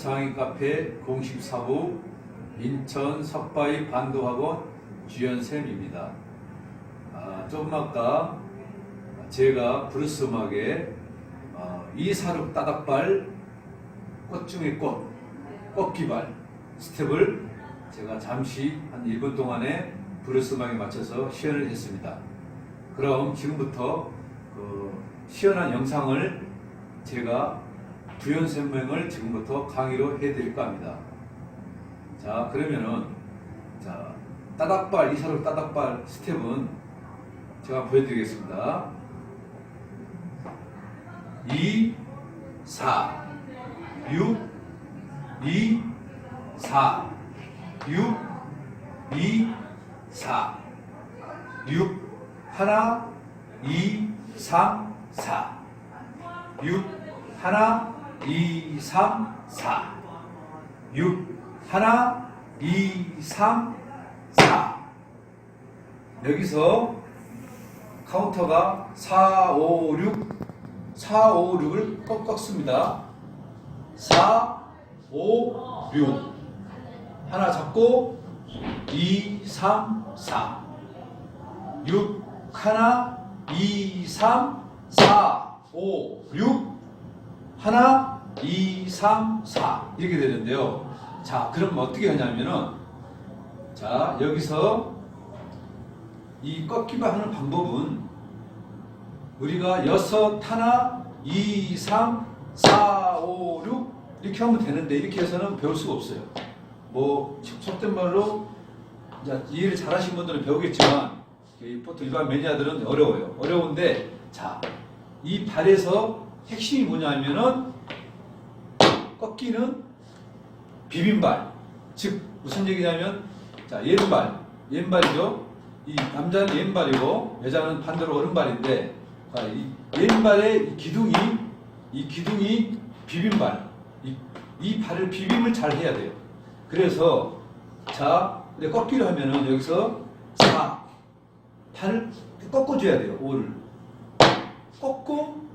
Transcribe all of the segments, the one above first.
장인 카페 공식 사부 인천 석바위 반도학원 주연쌤입니다. 아, 조금 아까 제가 브루스 음악의 어, 이사륙 따닥발 꽃 중의 꽃, 꽃기발 스텝을 제가 잠시 한 1분 동안에 브루스 음악에 맞춰서 시연을 했습니다. 그럼 지금부터 그 시연한 영상을 제가 두연 설명을 지금부터 강의로 해드릴까 합니다. 자, 그러면은, 자, 따닥발, 이사로 따닥발 스텝은 제가 보여드리겠습니다. 2, 4, 6, 2, 4, 6, 2, 4, 6, 하나, 2, 3, 4, 6, 하나, 2, 3, 4, 6, 하나, 2, 3, 4. 여기서 카운터가 4, 5, 6, 4, 5, 6을 꺾, 꺾습니다. 4, 5, 6. 하나 잡고 2, 3, 4. 6, 하나, 2, 3, 4, 5, 6. 하나, 2, 3, 4. 이렇게 되는데요. 자, 그럼 어떻게 하냐면은, 자, 여기서 이 꺾기만 하는 방법은 우리가 여섯, 하나, 2, 3, 4, 5, 6 이렇게 하면 되는데 이렇게 해서는 배울 수가 없어요. 뭐 속된 말로 이해를 잘하신 분들은 배우겠지만 이 보통 일반 매니아들은 어려워요. 어려운데 자, 이 발에서 핵심이 뭐냐면은 꺾기는 비빈발. 즉 무슨 얘기냐면 자, 왼발. 왼발이죠. 이 남자는 왼발이고 여자는 반대로 오른발인데 자, 이 왼발의 이 기둥이 이 기둥이 비빈발. 이, 이 발을 비빔을 잘 해야 돼요. 그래서 자, 근데 꺾기를 하면은 여기서 4 팔을 꺾어줘야 돼요. 5를 꺾고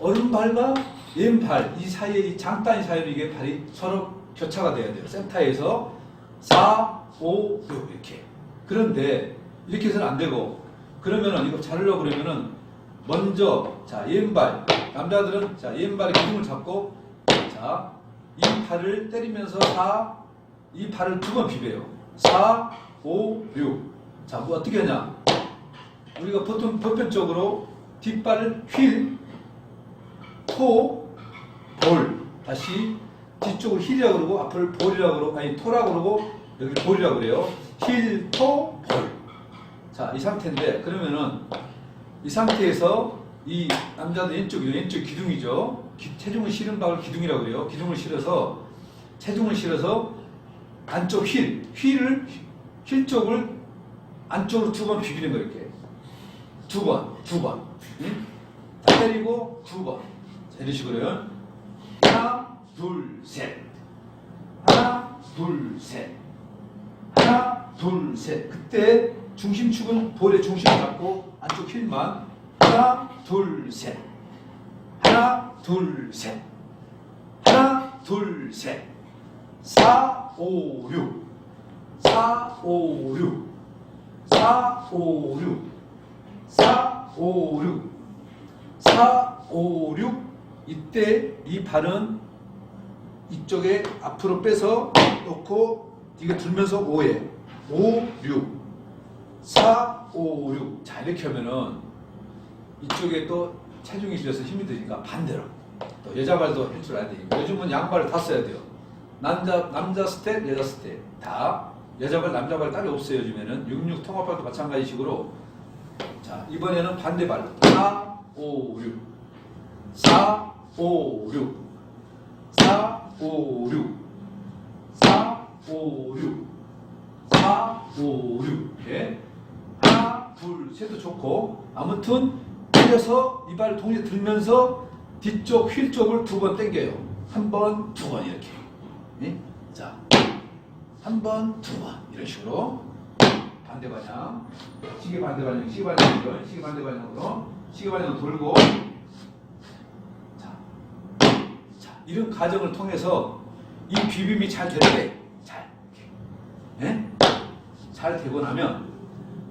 오른발과 왼발 이 사이에 이 장단이 사이로 이게 발이 서로 교차가 돼야 돼요. 센터에서 4, 5, 6 이렇게. 그런데 이렇게 해서는 안 되고 그러면은 이거 자르려고 그러면은 먼저 자 왼발 남자들은 자 왼발의 기둥을 잡고 자 이 팔을 때리면서 4, 이 팔을 두 번 비벼요. 4, 5, 6. 자, 뭐 어떻게 하냐? 우리가 보통 보편적으로 뒷발을 휠, 토, 볼. 다시 뒤쪽을 힐이라고 그러고 앞을 볼이라고 그러고 아니 토라고 그러고 여기 볼이라고 그래요. 힐, 토, 볼. 자, 이 상태인데 그러면은 이 상태에서 이 남자들 왼쪽 왼쪽 기둥이죠. 기- 체중을 실은 박을 기둥이라고 그래요. 기둥을 실어서 체중을 실어서 안쪽 휠, 휠을 휠 쪽을 안쪽으로 두 번 비비는 거 이렇게 두 번, 두 번, 응? 자, 때리고 두 번. 자, 이런 식으로요. 둘, 셋. 하나, 둘, 셋. 하나, 둘, 셋. 그때 중심축은 볼의 중심을 잡고 안쪽 힐만 하나, 둘, 셋. 하나, 둘, 셋. 하나, 둘, 셋. 4, 5, 6. 4, 5, 6. 4, 5, 6. 4, 5, 6. 4, 5, 6. 이때 이 발은 이쪽에 앞으로 빼서 놓고 이게 들면서 5에 5, 6. 4, 5, 6. 자, 이렇게 하면은 이쪽에 또 체중이 실려서 힘이 드니까 반대로. 또 여자 발도 할 줄 알아야 되니까. 요즘은 양발을 다 써야 돼요. 남자, 남자 스텝, 여자 스텝. 다. 여자 발, 남자 발 따로 없어요. 요즘에는. 66 통합발도 마찬가지식으로. 자, 이번에는 반대발. 4, 5, 6. 4, 5, 6. 4, 5, 6. 4, 5, 6. 4, 5, 6. 예. 하나, 둘, 셋도 좋고. 아무튼, 때려서 이 발을 동시에 들면서 뒤쪽 휠 쪽을 두 번 당겨요. 한 번, 두 번 이렇게. 예? 자, 한 번, 두 번 이런 식으로 반대 방향, 시계 반대 방향, 시계 반대 방향, 시계 반대 방향으로 시계 방향으로 돌고 이런 과정을 통해서 이 비빔이 잘 되는데 잘. 예? 잘 되고 나면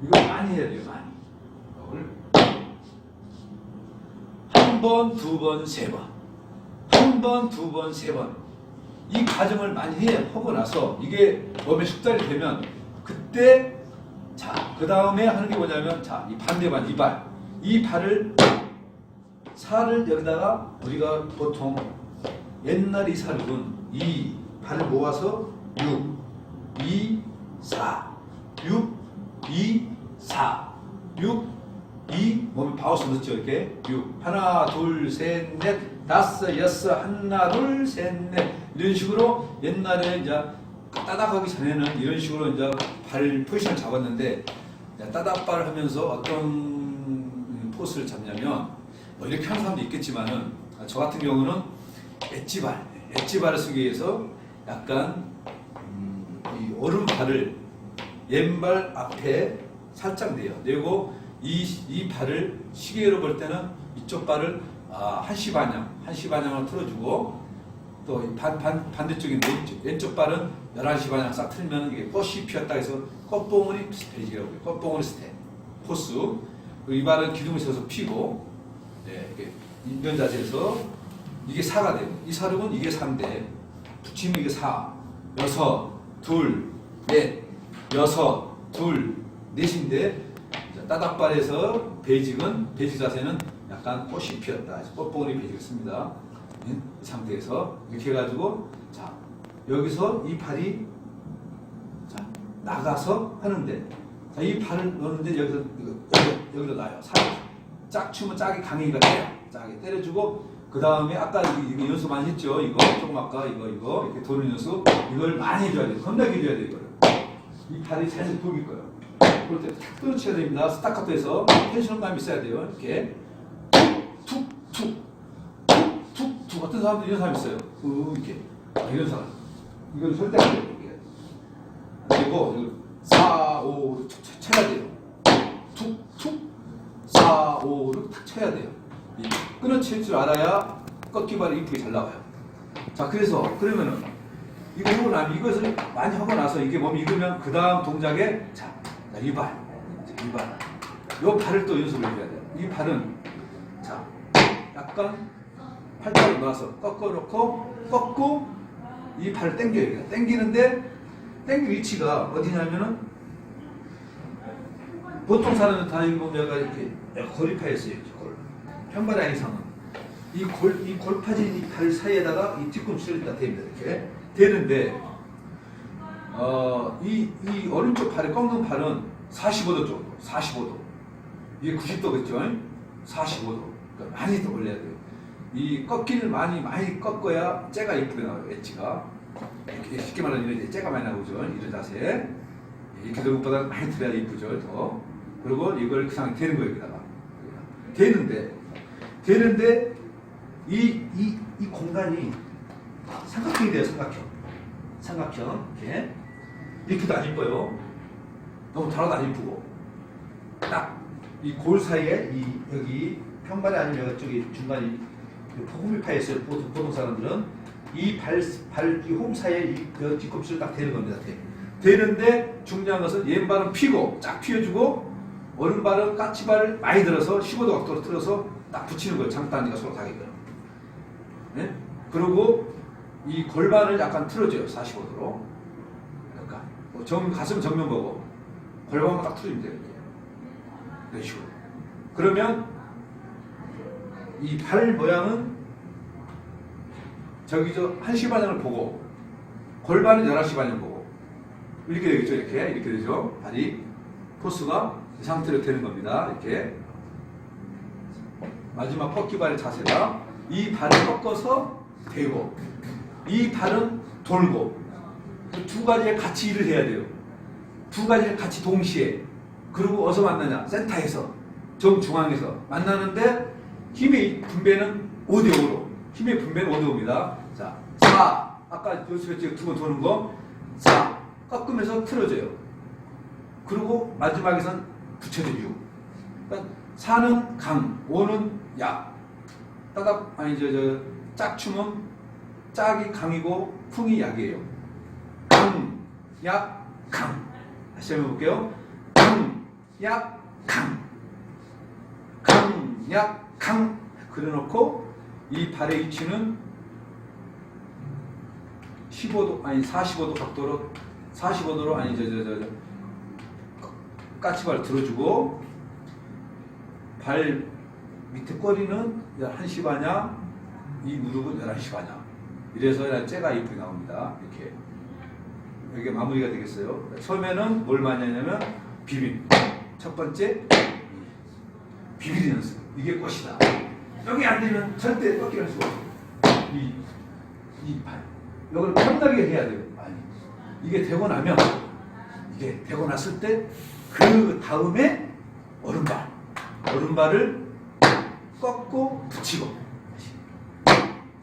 이거 많이 해야 돼요 많이 한 번, 두 번, 세 번. 한 번, 두 번, 세 번. 이 과정을 많이 해, 하고 나서 이게 몸에 숙달이 되면 그때 자, 그 다음에 하는 게 뭐냐면 자, 이 반대반, 이 발. 이 발을 살을 여기다가 우리가 보통 옛날 이 살은 이 발을 모아서 6, 2, 4, 6, 2, 4, 6, 2, 몸에 바우스 넣죠, 이렇게. 6. 하나, 둘, 셋, 넷, 다섯, 여섯, 하나, 둘, 셋, 넷. 이런 식으로 옛날에 이제 따닥하기 전에는 이런 식으로 이제 발 포지션을 잡았는데 따닥발을 하면서 어떤 포스를 잡냐면 뭐 이렇게 하는 사람도 있겠지만은 저 같은 경우는 엣지발, 엣지발을 쓰기 위해서 약간 음, 이 오른발을 왼발 앞에 살짝 내요. 내고 이, 이 발을 시계로 볼 때는 이쪽 발을 아, 한시 반향, 한시 반향을 틀어주고 또 반, 반, 반대쪽인 왼쪽, 왼쪽 발은 11시 반향 싹 틀면 이게 꽃이 피었다 해서 꽃봉오리 스테이지라고. 꽃봉오리 스테. 그리고 이 발은 기둥을 세워서 피고 네, 이렇게 인변 자세에서 이게 4가 돼요. 이 사륙은 이게 4인데 붙이면 이게 4, 여섯, 둘, 넷, 여섯, 둘, 넷인데 자, 따닥발에서 베이직은 베이직 자세는 약간 꽃이 피었다. 꽃봉오리 베이직을 씁니다. 예? 이 상태에서 이렇게 해가지고 자 여기서 이 발이 자 나가서 하는데 자 이 발을 넣는데 여기서 이거, 여기, 여기로 놔요. 살. 짝 추면 짝이 강해가 돼요. 짝이 때려주고 그 다음에 아까 이거, 연습 많이 했죠. 이거 조금 아까 이거 이거 이렇게 도는 연습 이걸 많이 해줘야 돼요. 겁나게 해줘야 돼요. 이거를. 이 발이 살짝 돌릴 거예요. 그럴 때탁 끊어쳐야 됩니다. 스타카토에서 텐션감이 있어야 돼요. 이렇게 툭, 툭, 툭, 툭, 툭. 어떤 사람들 이런 사람 있어요. 으, 이렇게. 아, 이런 사람. 이건 절대 안 돼요. 이게. 그리고 이거 4, 5, 툭 쳐- 쳐야 돼요. 툭, 툭, 4, 5를 탁 쳐야 돼요. 이 끊어칠 줄 알아야 꺾기발이 이쁘게 잘 나와요. 자, 그래서 그러면은 이거 하고 나면 이것을 많이 하고 나서 이게 몸이 익으면 그 다음 동작에 자, 자, 이 발, 자, 이 발, 요 발을 또 연습을 해줘야 돼요. 이 발은 자, 약간 팔다리 놓아서 꺾어놓고 꺾고 이 발을 당겨야 돼요. 당기는데 당기 위치가 어디냐면은 보통 사람은 다니는 보면 약간 이렇게 고립하여 있어 요. 이렇게 골. 편발이 아닌 상은 이 골, 이 골파진 이 발 사이에다가 이 뒤꿈치를 다 댑니다. 이렇게 되는데 어, 이, 이 오른쪽 발에 꺾는 발은 45도 정도, 45도. 이게 90도겠죠? 45도. 그러니까 많이 더 올려야 돼요. 이 꺾기를 많이 많이 꺾어야 째가 이쁘게 나와요. 엣지가 이렇게 쉽게 말하면 이런 째가 많이 나오죠. 이런 자세. 이렇게 들은 것보다 많이 들어야 이쁘죠. 더. 그리고 이걸 그 상황에 되는 거예요. 여기다가. 되는데 되는데 이 이 이 공간이 삼각형이 돼요. 삼각형. 삼각형 이렇게 이렇게도 안 이뻐요. 너무 달아도 안 이쁘고 딱 이 골 사이에 이 여기 편발이 아니면 저기 중간이 포금이 파 있어요. 보통, 보통 사람들은 이 발 발 이 홈 사이에 이 그 뒤꿈치를 딱 대는 겁니다. 대. 되는데 중요한 것은 왼발은 피고 쫙 피워주고 오른발은 까치발을 많이 들어서 15도 각도로 틀어서 딱 붙이는 거예요. 장단지가 서로 닿게끔. 네? 그리고 이 골반을 약간 틀어줘요. 45도로. 그러니까 뭐 정, 가슴 정면 보고 골반만 딱 틀어주면 돼요. 이런 식으로. 그러면 이발 모양은 저기 저 1시 반향을 보고 골반은 11시 반향 보고 이렇게 되겠죠. 이렇게 이렇게 되죠. 발이 포스가 이 상태로 되는 겁니다. 이렇게 마지막 꺾기발의 자세가 이 발을 꺾어서 대고 이 발은 돌고 그두 가지에 같이 일을 해야 돼요. 두 가지를 같이 동시에 그리고 어디서 만나냐 센터에서 정중앙에서 만나는데 힘의 분배는 5대 5로 힘의 분배는 5대 5입니다. 자, 4 아까 요수가 두번 도는 거 4 꺾으면서 틀어져요. 그리고 마지막에선 붙여줘요. 그러니까 4는 강, 5는 약. 따닥 아니 저 저 짝춤은 짝이 강이고 풍이 약이에요. 강, 약, 강. 다시 한번 볼게요. 강, 약, 강. 강, 약, 강. 그려놓고 이 발의 위치는 15도 아니 45도 각도로 45도로 아니 저 저저 까치발 들어주고 발 밑에 꼬리는 11시 반향 이 무릎은 11시 반향 이래서 째가 이쁘게 나옵니다. 이렇게. 이게 마무리가 되겠어요. 처음에는 뭘 많이 하냐면 비빔. 첫 번째 비밀 연습. 이게 꽃이다. 여기 안 되면 절대 꺾이는 수가 없어요. 이, 이 발. 이걸 편하게 해야 돼요 아니 이게 되고 나면 이게 되고 났을 때 그 다음에 오른발. 오른발을 꺾고 붙이고.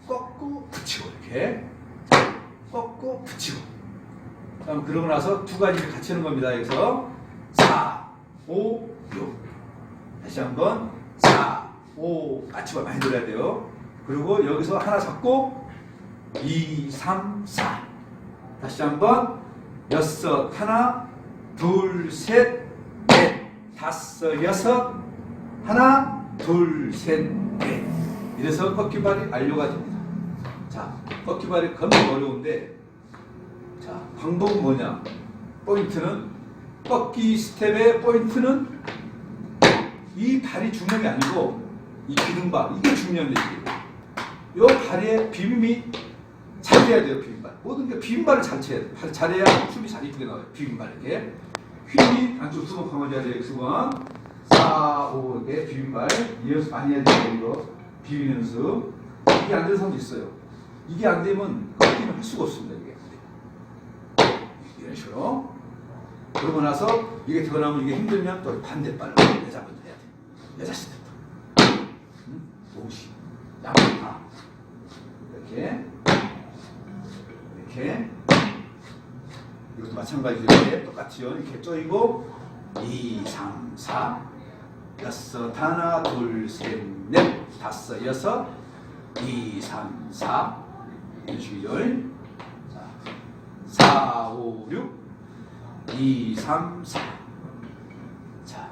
꺾고 붙이고 이렇게. 꺾고 붙이고. 그다음 그러고 나서 두 가지를 같이 하는 겁니다 여기서. 4 5 6 다시 한번. 4 5 까치발 많이 들어야 돼요. 그리고 여기서 하나 잡고 2 3 4 다시 한번. 여섯 하나 둘 셋 넷. 다섯 여섯. 하나 둘 셋 넷. 이래서 꺾기발이 완료가 됩니다. 자 꺾기발이 겁나 어려운데 자 방법은 뭐냐? 포인트는 꺾기 스텝의 포인트는 이 발이 중요한 게 아니고 이 기둥발. 이게 중요합니다 이게 요 발의 비빔이 잘 돼야 돼요 비빔발. 모든 게 비빔발을 잘 쳐야 돼요. 발 잘해야 춤이 잘 이쁘게 나와요 비빔발 이렇게. 휘이 안쪽 수건 강화줘야 돼요 수건 4, 5 이렇게 비빔발 이 연습 많이 해야 돼요 이거 비빔 연습 이게 안 되는 사람도 있어요. 이게 안 되면 꺾기는 할 수가 없습니다 이게. 이런 식으로 그러고 나서 이게 되고 나면 이게 힘들면 또 반대발로 여자분들 해야 돼요 여자친구도 응? 옷이 양파 이렇게. 이렇게. 이것도 마찬가지로 이렇게 똑같이요. 이렇게 쪼이고. 2, 3, 4 여섯 하나 둘 셋 넷 다섯 여섯 2, 3, 4 이런 식이죠 자, 4, 5, 6 2, 3, 4 자,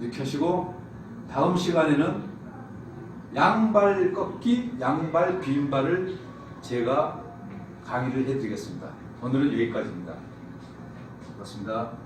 이렇게 하시고 다음 시간에는 양발 꺾기, 양발 비빔발을 제가 강의를 해드리겠습니다. 오늘은 여기까지입니다. 고맙습니다.